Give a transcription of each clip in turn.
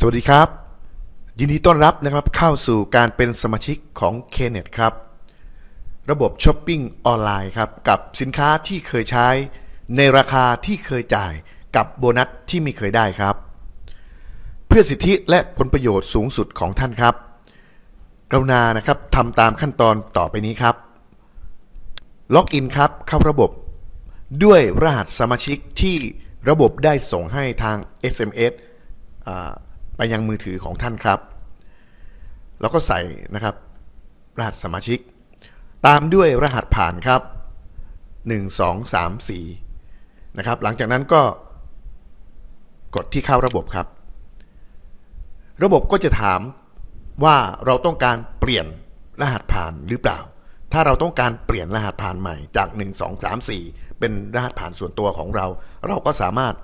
สวัสดีครับ ยินดีต้อนรับนะครับเข้าสู่การเป็นสมาชิกของ Knet ครับ ระบบช้อปปิ้งออนไลน์ครับ กับสินค้าที่เคยใช้ ในราคาที่เคยจ่ายกับโบนัสที่ไม่เคยได้ครับ เพื่อสิทธิและผลประโยชน์สูงสุดของท่านครับ กรุณานะครับทำตามขั้นตอนต่อไปนี้ครับ ล็อกอินครับเข้าระบบ ด้วยรหัสสมาชิกที่ระบบได้ส่งให้ทาง SMS อ่า ไปยังมือถือของท่านครับ แล้วก็ใส่นะครับ รหัสสมาชิก ตามด้วยรหัสผ่านครับ 1 2 3 4 นะครับ หลังจากนั้นก็กดที่เข้าระบบครับ ระบบก็จะถามว่าเราต้องการเปลี่ยนรหัสผ่านหรือเปล่า ถ้าเราต้องการเปลี่ยนรหัสผ่านใหม่จาก 1 2 3 4 เป็นรหัสผ่านส่วนตัวของเรา เราก็สามารถ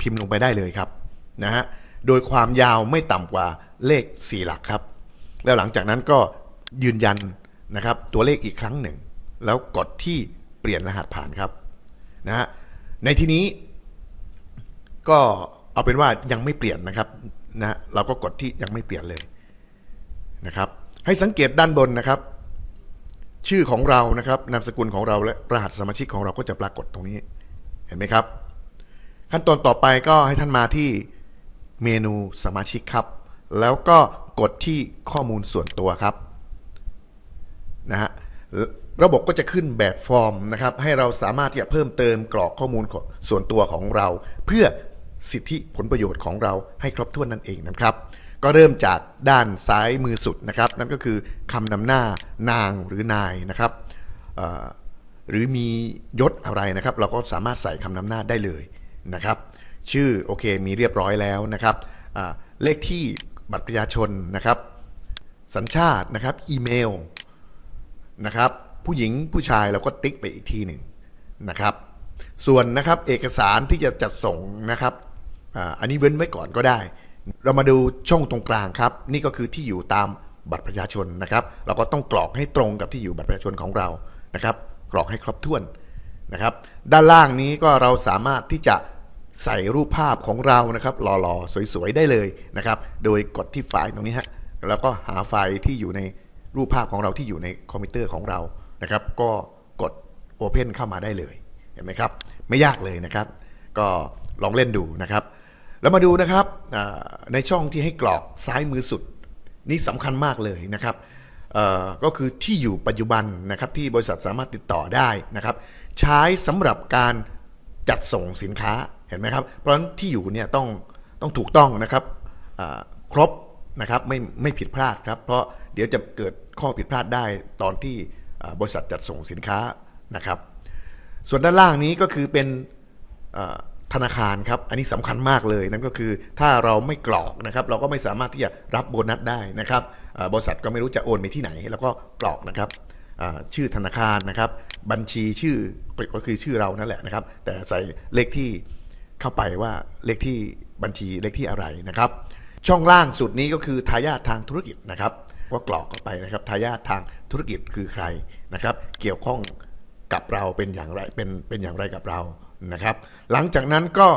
พิมพ์ลงไปได้เลยครับนะฮะ โดยความยาวไม่ต่ำกว่าเลข 4 หลักครับ แล้วหลังจากนั้นก็ยืนยันนะครับตัวเลขอีกครั้งหนึ่ง แล้วกดที่เปลี่ยนรหัสผ่านครับนะฮะในที่นี้ ก็เอาเป็นว่ายังไม่เปลี่ยนนะครับนะเราก็กดที่ยังไม่เปลี่ยนเลยนะครับ ให้สังเกตด้านบนนะครับ ชื่อของเรานะครับนามสกุลของเราและรหัสสมาชิกของเราก็จะปรากฏตรงนี้เห็นไหมครับ ขั้นตอนต่อไปก็ให้ท่านมาที่ เมนูสมาชิกครับ แล้วก็กดที่ข้อมูลส่วนตัวครับนะฮะระบบก็จะขึ้นแบบฟอร์มนะครับ ให้เราสามารถที่จะเพิ่มเติมกรอกข้อมูลส่วนตัวของเรา เพื่อสิทธิผลประโยชน์ของเราให้ครบถ้วนนั่นเองนะครับ ก็เริ่มจากด้านซ้ายมือสุดนะครับ นั่นก็คือคำนำหน้านางหรือนายนะครับหรือมียศอะไรนะครับ เราก็สามารถใส่คำนำหน้าได้เลยนะครับ ชื่อโอเคมีเรียบร้อยแล้วนะครับเลขที่บัตรประชาชนนะครับ สัญชาตินะครับอีเมลนะครับผู้หญิงผู้ชายเราก็ติ๊กไปอีกทีหนึ่งนะครับ ส่วนนะครับเอกสารที่จะจัดส่งนะครับออันนี้เว้นไว้ก่อนก็ได้ เรามาดูช่องตรงกลางครับ นี่ก็คือที่อยู่ตามบัตรประชาชนนะครับ เราก็ต้องกรอกให้ตรงกับที่อยู่บัตรประชาชนของเรานะครับ กรอกให้ครบถ้วนนะครับ ด้านล่างนี้ก็เราสามารถที่จะ ใส่รูปภาพของเรานะครับหล่อๆ สวยๆ ได้เลยนะครับ โดยกดที่ไฟล์ตรงนี้ฮะแล้วก็หาไฟล์ที่อยู่ในรูปภาพของเราที่อยู่ในคอมพิวเตอร์ของเรานะครับ ก็กด Open เข้ามาได้เลยเห็นไหมครับ ไม่ยากเลยนะครับ ก็ลองเล่นดูนะครับ แล้วมาดูนะครับในช่องที่ให้กรอกซ้ายมือสุด นี่สำคัญมากเลยนะครับก็คือที่อยู่ปัจจุบันนะครับที่บริษัทสามารถติดต่อได้นะครับ ใช้สำหรับการจัดส่งสินค้า เห็นไหมครับ เพราะฉะนั้นที่อยู่เนี่ยต้องต้องถูกต้องนะครับครบนะครับไม่ไม่ผิดพลาดครับ เพราะเดี๋ยวจะเกิดข้อผิดพลาดได้ตอนที่บริษัทจัดส่งสินค้านะครับ ส่วนด้านล่างนี้ก็คือเป็นธนาคารครับอันนี้สำคัญมากเลยนั่นก็คือถ้าเราไม่กรอกนะครับ เราก็ไม่สามารถที่จะรับโบนัสได้นะครับบริษัทก็ไม่รู้จะโอนไปที่ไหน แล้วก็กรอกนะครับชื่อธนาคารนะครับ บัญชีชื่อก็คือชื่อเรานั่นแหละนะครับ แต่ใส่เลขที่ เข้าไปว่าเลขที่บัญชีเลขที่อะไรนะครับ ช่องล่างสุดนี้ก็คือทายาททางธุรกิจนะครับก็กรอกเข้าไปนะครับทายาททางธุรกิจคือใครนะครับ เกี่ยวข้องกับเราเป็นอย่างไรเป็นเป็นอย่างไรกับเรานะครับ หลังจากนั้นก็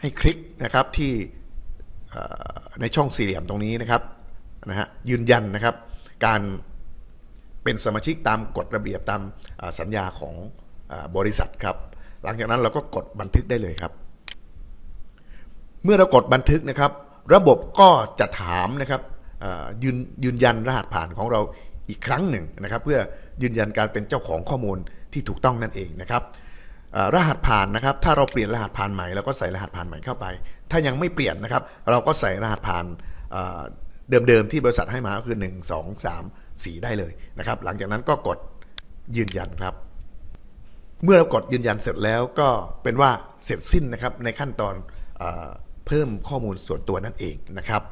ให้คลิกนะครับที่ในช่องสี่เหลี่ยมตรงนี้นะครับนะฮะยืนยันนะครับ การเป็นสมาชิกตามกฎระเบียบตามสัญญาของอบริษัทครับ หลังจากนั้นเราก็กดบันทึกได้เลยครับ เมื่อเรากดบันทึกนะครับ ระบบก็จะถามนะครับยืนยืนยันรหัสผ่านของเราอีกครั้งหนึ่งนะครับ เพื่อยืนยันการเป็นเจ้าของข้อมูลที่ถูกต้องนั่นเองนะครับรหัสผ่านนะครับ ถ้าเราเปลี่ยนรหัสผ่านใหม่เราก็ใส่รหัสผ่านใหม่เข้าไป ถ้ายังไม่เปลี่ยนนะครับ เราก็ใส่รหัสผ่านเอ่อเดิมๆที่บริษัทให้มาก็คือ 1 2 3 4 ได้เลยนะครับ หลังจากนั้นก็กดยืนยันครับ เมื่อเรากดยืนยันเสร็จแล้วก็เป็นว่าเสร็จสิ้นนะครับในขั้นตอนเอเพิ่มข้อมูลส่วนตัวนั่นเองนะครับ